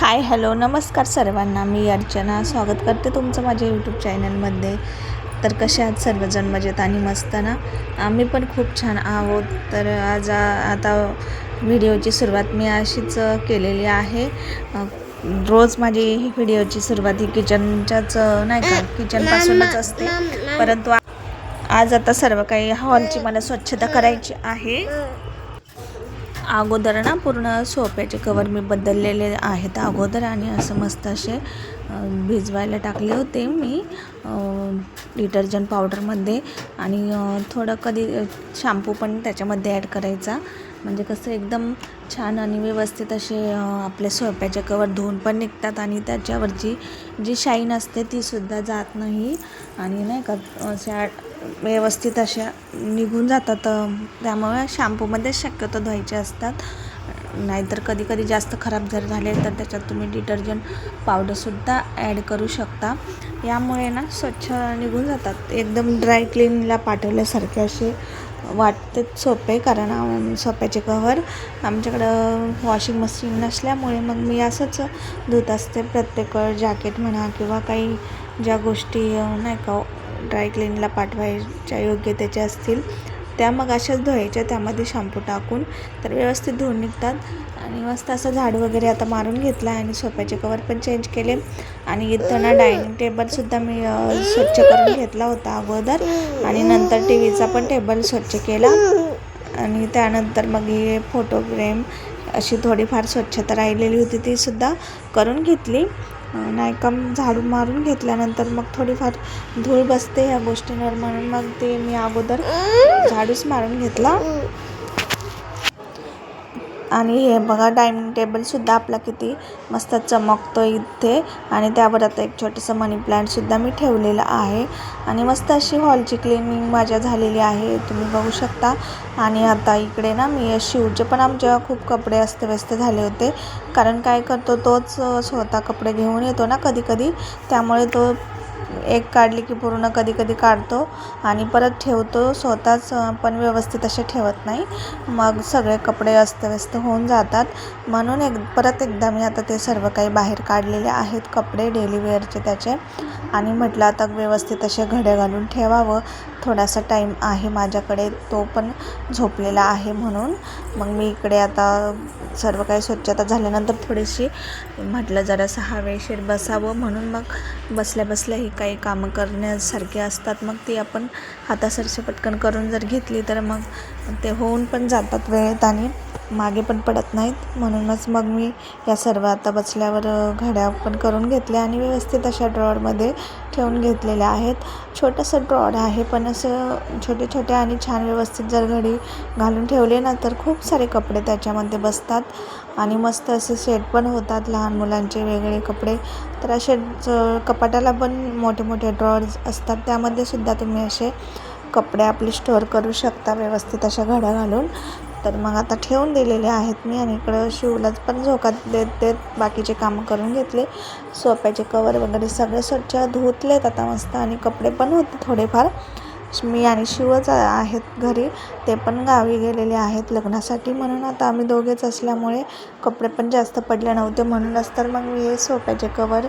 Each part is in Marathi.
हाय हॅलो नमस्कार सर्वांना. मी अर्चना. स्वागत करते तुमचं माझ्या यूट्यूब चॅनलमध्ये तर कसे आहात सर्वजण? मजेत आणि मस्त ना? आम्ही पण खूप छान आहोत. तर आज आता व्हिडिओची सुरुवात मी अशीच केलेली आहे. रोज माझी ही व्हिडिओची सुरुवात ही किचनच्याच नाही का? किचनपासूनच असते. परंतु आज आता सर्व काही हॉलची मला स्वच्छता करायची आहे. अगोदर ना पूर्ण सोफ्याचे कवर मी बदललेले आहेत अगोदर आणि असं मस्त असे भिजवायला टाकले होते मी डिटर्जंट पावडरमध्ये आणि थोडं कधी शॅम्पू पण त्याच्यामध्ये ॲड करायचा. म्हणजे कसं एकदम छान आणि व्यवस्थित असे आपले सोप्याचे कवर धुवून पण निघतात आणि त्याच्यावरची जी शाईन असते तीसुद्धा जात नाही. आणि नाही का अशा व्यवस्थित अशा निघून जातात त्यामुळे शॅम्पूमध्ये शक्यतो धुवायचे असतात. नाहीतर कधी कधी जास्त खराब जर झाले तर त्याच्यात तुम्ही डिटर्जंट पावडरसुद्धा ॲड करू शकता. यामुळे ना स्वच्छ निघून जातात. एकदम ड्राय क्लीनला पाठवल्यासारखे असे वाटते सोपे कारण सोप्याचे कव्हर आमच्याकडं वॉशिंग मशीन नसल्यामुळे मग मी असंच धुत असते. प्रत्येक जॅकेट म्हणा किंवा काही ज्या गोष्टी नाही का ड्राय क्लीनला पाठवायच्या योग्यतेच्या असतील. त्या मग अशाच धुवायच्या त्यामध्ये शॅम्पू टाकून. तर व्यवस्थित धुवून निघतात. आणि मस्त असं झाड वगैरे आता मारून घेतला आणि सोफ्याचे कवर पण चेंज केले. आणि इथं डायनिंग टेबलसुद्धा मी स्वच्छ करून घेतला होता अगोदर. आणि नंतर टी व्हीचा पण टेबल स्वच्छ केला. आणि त्यानंतर मग हे फोटो फ्रेम अशी थोडीफार स्वच्छता राहिलेली होती तीसुद्धा करून घेतली. का झाडू मारून घेतल्यानंतर मग थोडीफार धूळ बसते ह्या गोष्टींवर म्हणून मग ते मी अगोदर झाडूच मारून घेतला. आणि हे बघा डायनिंग टेबलसुद्धा आपला किती मस्त चमकतो इथे. आणि त्यावर आता एक छोटंसं मनी प्लांटसुद्धा मी ठेवलेलं आहे. आणि मस्त अशी हॉलची क्लिनिंग माझ्या झालेली आहे तुम्ही बघू शकता. आणि आता इकडे ना मी शिवचे पण आमच्या खूप कपडे अस्तव्यस्त झाले होते. कारण काय करतो तोच स्वतः कपडे घेऊन येतो ना कधी कधी त्यामुळे तो एक काढली की पूर्ण कधी कधी काढतो आणि परत ठेवतो. स्वतःच पण व्यवस्थित असे ठेवत नाही. मग सगळे कपडे अस्तव्यस्त होऊन जातात. म्हणून एक परत एकदा मी आता ते सर्व काही बाहेर काढलेले आहेत कपडे डेली वेअरचे त्याचे. आणि म्हटलं आता व्यवस्थित असे घडे घालून ठेवावं. थोडासा टाईम आहे माझ्याकडे तो पण झोपलेला आहे म्हणून. मग मी इकडे आता सर्व काही स्वच्छता झाल्यानंतर थोडीशी म्हटलं जरासं हवेशीर बसावं म्हणून मग बसल्या बसल्या ही काही कामं करण्यासारखी असतात. मग ती आपण हातासरशी पटकन करून जर घेतली तर मग ते होऊन पण जातात वेळेत आणि मागे पण पडत नाहीत. म्हणूनच मग मी या सर्व आता बसल्यावर घड्या पण करून घेतल्या आणि व्यवस्थित अशा ड्रॉवरमध्ये ठेवून घेतलेल्या आहेत. छोटंसं ड्रॉअर आहे पण असं छोटे छोटे आणि छान व्यवस्थित जर घडी घालून ठेवले ना तर खूप सारे कपडे त्याच्यामध्ये बसतात. आणि मस्त असे सेट पण होतात लहान मुलांचे वेगळे कपडे. तर असे ज- कपाटाला पण मोठे मोठे ड्रॉअर्स असतात. त्यामध्ये सुद्धा तुम्ही असे कपडे आपले स्टोअर करू शकता व्यवस्थित अशा घड्या घालून. तर मग आता ठेवून दिलेले आहेत मी आणि इकडं शिवलाच पण झोका देत देत बाकीचे कामं करून घेतले. सोप्याचे कवर वगैरे सगळे स्वच्छ धुतलेत आता मस्त आणि कपडे पण होते थोडेफार. मी आणि शिवच आहेत घरी ते पण गावी गेलेले आहेत लग्नासाठी. म्हणून आता आम्ही दोघेच असल्यामुळे कपडे पण जास्त पडले नव्हते. म्हणूनच तर मग मी हे सोप्याचे कवर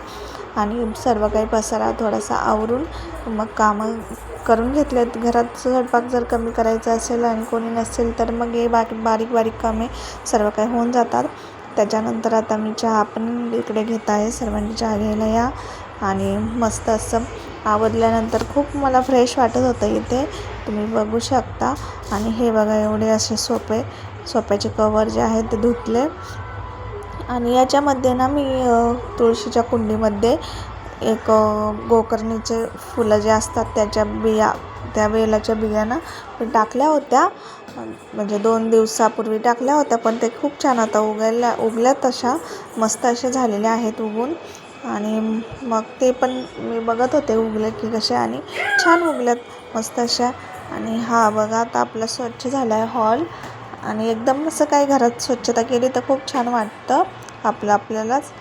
आणि सर्व काही पसारा थोडासा आवरून मग कामं करून घेतलेत घरात स्वयंपाक जर कमी करायचा असेल आणि कोणी नसेल तर मग हे बाकी बारीक बारीक कामे सर्व काही होऊन जातात. त्याच्यानंतर आता मी चहा पण इकडे घेत आहे. सर्वांनी चहा घ्यायला या आणि मस्त असं आवरल्यानंतर खूप मला फ्रेश वाटत होतं इथे. तुम्ही बघू शकता. आणि हे बघा एवढे असे सोपे सोप्याचे कवर जे आहेत ते धुतले. आणि याच्यामध्ये ना मी तुळशीच्या कुंडीमध्ये एक गोकर्णीचे फुलं जे असतात त्याच्या बिया त्या वेलाच्या बियाना मी टाकल्या होत्या. म्हणजे दोन दिवसापूर्वी टाकल्या होत्या पण ते खूप छान आता उगायला उगल्या तशा मस्त असे झालेले आहेत उगून. आणि मग ते पण मी बघत होते उगले की कसे आणि छान उगल्यात मस्त अशा. आणि हा बघा आता आपला स्वच्छ झाला आहे हॉल. आणि एकदम असं काय घरात स्वच्छता केली तर खूप छान वाटतं आपलं आपल्यालाच.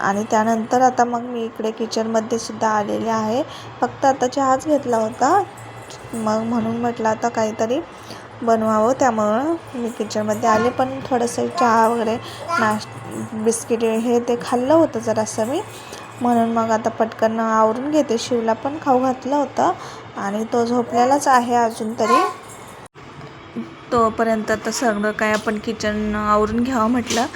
आणि त्यानंतर आता मग मी इकडे किचनमध्ये सुद्धा आलेले आहे. फक्त आता चहाच घेतला होता. मग म्हणून म्हटलं आता काहीतरी बनवावं त्यामुळं मी किचनमध्ये आले पण थोडंसं चहा वगैरे नाश बिस्किट हे ते खाल्लं होतं जरासं मी. म्हणून मग आता पटकन आवरून घेते. शिवला पण खाऊ घातलं होतं आणि तो झोपलेलाच आहे अजून तरी. तोपर्यंत तर सगळं काय आपण किचन आवरून घ्यावं म्हटलं.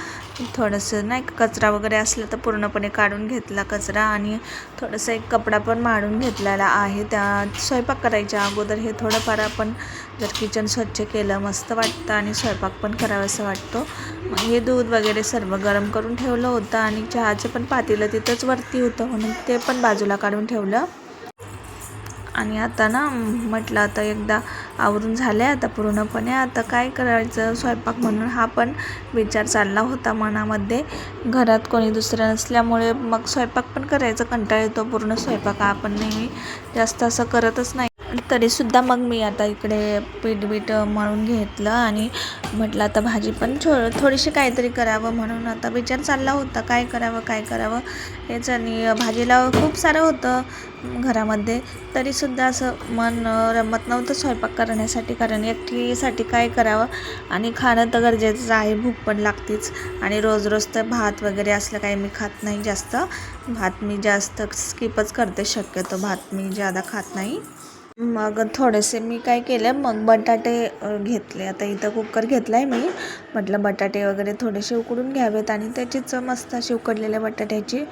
थोडंसं नाही कचरा वगैरे असला तर पूर्णपणे काढून घेतला कचरा आणि थोडंसं एक कपडा पण मारून घेतलेला आहे. त्या स्वयंपाक करायच्या अगोदर हे थोडंफार आपण जर किचन स्वच्छ केलं मस्त वाटतं आणि स्वयंपाक पण करावासा वाटतो. हे दूध वगैरे सर्व गरम करून ठेवलं होतं आणि चहाचं पण पातेलं तिथंच वरती होतं म्हणून ते पण बाजूला काढून ठेवलं. आणि आता ना म्हटलं आता एकदा आवरून झाले आता पूर्णपणे आता काय करायचं? स्वयंपाक म्हणून हा पण विचार चालला होता मनामध्ये. घरात कोणी दुसरं नसल्यामुळे मग स्वयंपाक पण करायचा कंटाळ येतो. पूर्ण स्वयंपाक आपण नेहमी जास्त असं करतच नाही. तरीसुद्धा मग मी आता इकडे पीठ बीठ मळून घेतलं आणि म्हटलं आता भाजी पण छो थोडीशी काहीतरी करावं म्हणून आता विचार चालला होता काय करावं काय करावं? हेच आणि भाजीला खूप सारं होतं घरामध्ये. तरीसुद्धा असं मन रमत नव्हतं स्वयंपाक करण्यासाठी कारण एकटीसाठी काय करावं? आणि खाणं तर गरजेचं आहे भूक पण लागतेच. आणि रोज रोज तर भात वगैरे असलं काही मी खात नाही जास्त. भात मी जास्त स्किपच करते शक्यतो भात मी जादा खात नाही. मग थोडेसे मी काय केलं मग बटाटे घेतले. आता इथं कुकर घेतला आहे मी. म्हटलं बटाटे वगैरे थोडेसे उकडून घ्यावेत आणि त्याचीच मस्त अशी उकडलेल्या बटाट्याची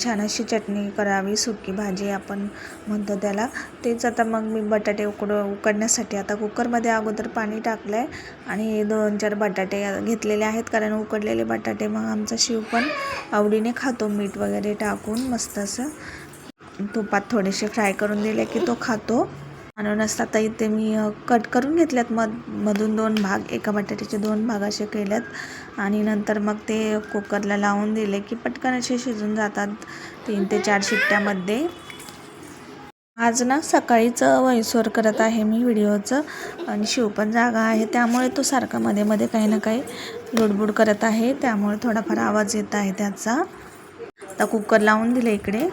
छान अशी चटणी करावी सुकी भाजी आपण म्हणतो त्याला. तेच आता मग मी बटाटे उकड उकडण्यासाठी आता कुकरमध्ये अगोदर पाणी टाकलं आहे आणि दोन चार बटाटे घेतलेले आहेत. कारण उकडलेले बटाटे मग आमचा शिव पण आवडीने खातो मीठ वगैरे टाकून मस्त असं. तुपात थोडेसे फ्राय करून दिले की तो खातो. म्हणूनच आता इथे मी कट करून घेतल्यात. मध मधून दोन भाग एका बटाट्याचे दोन भाग असे केल्यात. आणि नंतर मग ते कुकरला लावून दिले की पटकन असे शिजून जातात तीन ते चार शिट्ट्यामध्ये. आज ना सकाळीचं वैसोर करत आहे मी व्हिडिओचं. आणि शिव पण जागा आहे त्यामुळे तो सारखा मध्ये मध्ये काही ना काही लुडबुड करत आहे. त्यामुळे थोडाफार आवाज येत आहे त्याचा. आता कुकर लावून दिले इकडे.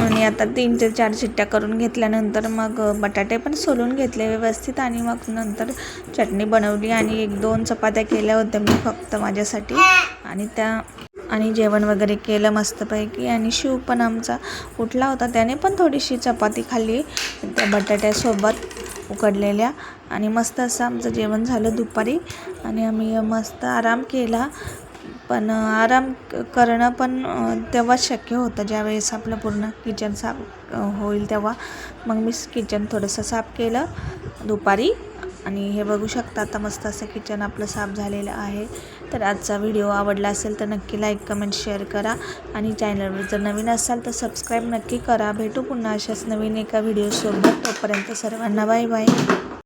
आणि आता तीन ते चार शिट्ट्या करून घेतल्यानंतर मग बटाटे पण सोलून घेतले व्यवस्थित आणि मग नंतर चटणी बनवली आणि एक दोन चपात्या केल्या होत्या मी फक्त माझ्यासाठी. आणि त्या आणि जेवण वगैरे केलं मस्तपैकी आणि शिव पण आमचा उठला होता. त्याने पण थोडीशी चपाती खाल्ली. त्या बटाट्यासोबत उकडलेल्या आणि मस्त असं आमचं जेवण झालं दुपारी. आणि आम्ही मस्त आराम केला. पण आराम करणं पण तेव्हाच शक्य होतं. ज्यावेळेस आपलं पूर्ण किचन साफ होईल तेव्हा. मग मी किचन थोडंसं साफ केलं दुपारी. आणि हे बघू शकता आता मस्त असं किचन आपलं साफ झालेलं आहे. तर आजचा व्हिडिओ आवडला असेल तर नक्की लाईक कमेंट शेअर करा. आणि चॅनलवर जर नवीन असाल तर सबस्क्राईब नक्की करा. भेटू पुन्हा अशाच नवीन एका व्हिडिओसोबत तोपर्यंत सर्वांना बाय बाय